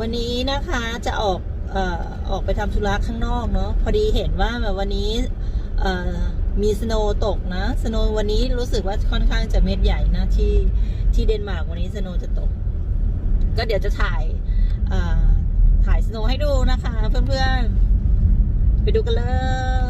วันนี้นะคะจะออกเอ่อออกไปทำธุระข้างนอกเนาะพอดีเห็นว่าแบบวันนี้เอ่อมีสโนว์ตกนะสโนว์วันนี้รู้สึกว่าค่อนข้างจะเม็ดใหญ่นะที่ที่เดนมาร์กวันนี้สโนว์จะตก ก็เดี๋ยวจะถ่ายถ่ายสโนว์ให้ดูนะคะ เพื่อนๆ ไปดูกันเลย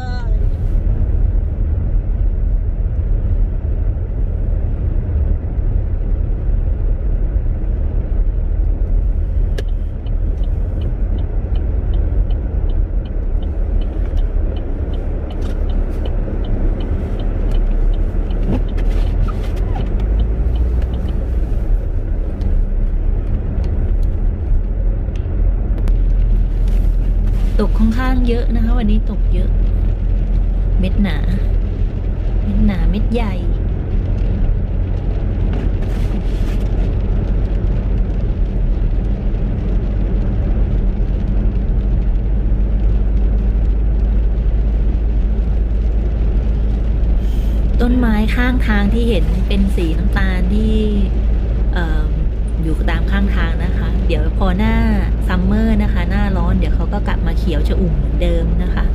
ตกค่อนข้างเยอะนะคะ วันนี้ตกเยอะ เม็ดหนา เม็ดหนาเม็ดใหญ่ต้นไม้ข้างทางที่เห็นเป็นสีน้ำตาลที่ อยู่ตามข้างทางนะคะ เดี๋ยวพอหน้าซัมเมอร์นะคะ หน้าร้อนเดี๋ยวเขาก็กลับมาเขียวชอุ่มเหมือนเดิมนะคะ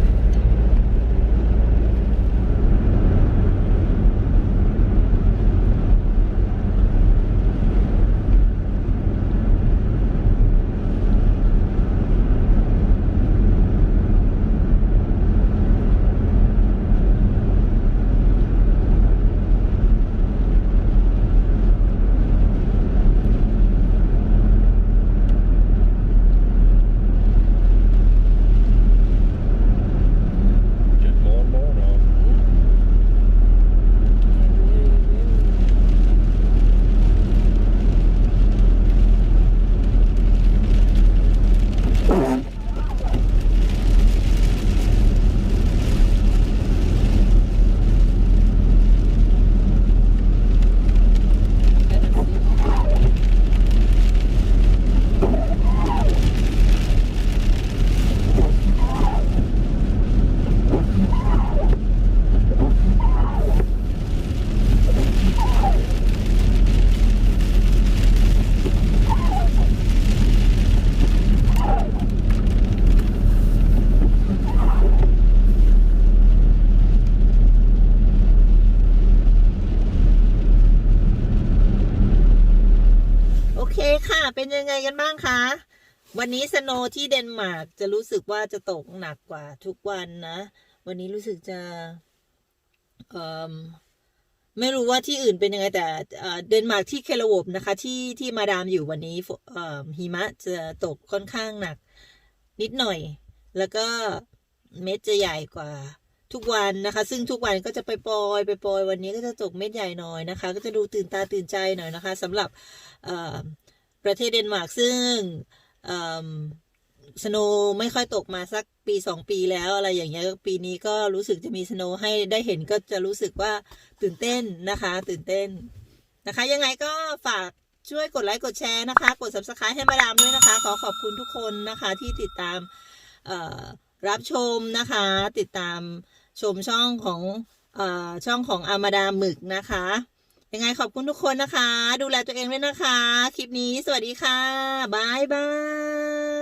เป็นยังไงกันบ้างคะ วันนี้สโนว์ที่เดนมาร์กจะรู้สึกว่าจะตกหนักกว่าทุกวันนะ วันนี้รู้สึกจะเอ่อไม่รู้ว่าที่อื่นเป็นยังไงแต่เดนมาร์กที่เคลวบนะคะ ที่ที่มาดามอยู่วันนี้เอ่อหิมะจะตกค่อนข้างหนัก นิดหน่อย แล้วก็เม็ดจะใหญ่กว่าทุกวันนะคะ ซึ่งทุกวันก็จะไปปลอยไปปลอยวันนี้ก็จะตกเม็ดใหญ่หน่อยนะคะ ก็จะดูตื่นตาตื่นใจหน่อยนะคะสำหรับเอ่อ ประเทศเดนมาร์กซึ่งสโนว์ไม่ค่อยตกมาสักปีสองปีแล้วอะไรอย่างเงี้ยปีนี้ก็รู้สึกจะมีสโนว์ให้ได้เห็นก็จะรู้สึกว่าตื่นเต้นนะคะ ตื่นเต้นนะคะ ยังไงก็ฝากช่วยกดไลค์กดแชร์นะคะ กด subscribe ให้มาดามด้วยนะคะ ขอขอบคุณทุกคนนะคะที่ติดตามรับชมนะคะ ติดตามชมช่องของอช่องของอามาดามหมึกนะคะ ยังไงขอบคุณทุกคนนะคะ ดูแลตัวเองด้วยนะคะ คลิปนี้สวัสดีค่ะบายบาย